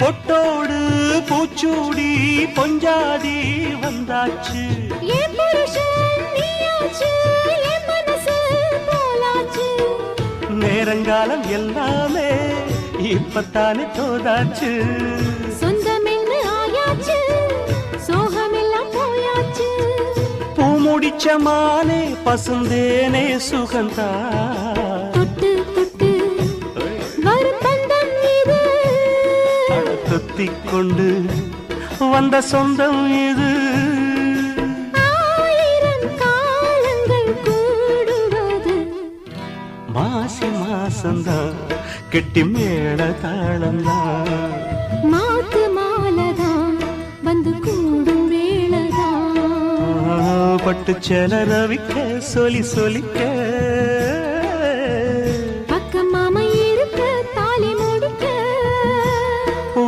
பொட்டோடு பூச்சூடி பொஞ்சாதி வந்தாச்சு. நேரங்காலம் எல்லாமே இப்பத்தானே தோதாச்சு சொந்தமென்னு ஆயாச்சு, சோகமெல்லாம் போயாச்சு. பூ முடிச்ச மானே பசுந்தேனே சுகந்தா தொத்திக் கொண்டு வந்த சொந்தம் இது. ஆயிரம் காலங்கள் கூடுவது. மாசி மாசந்தான் கெட்டி மேள தாளந்தான் மாத்து மாலதான் வந்து கூடும் வேளதான் பட்டு செல ரவிக்க சொலி சொலிக்க.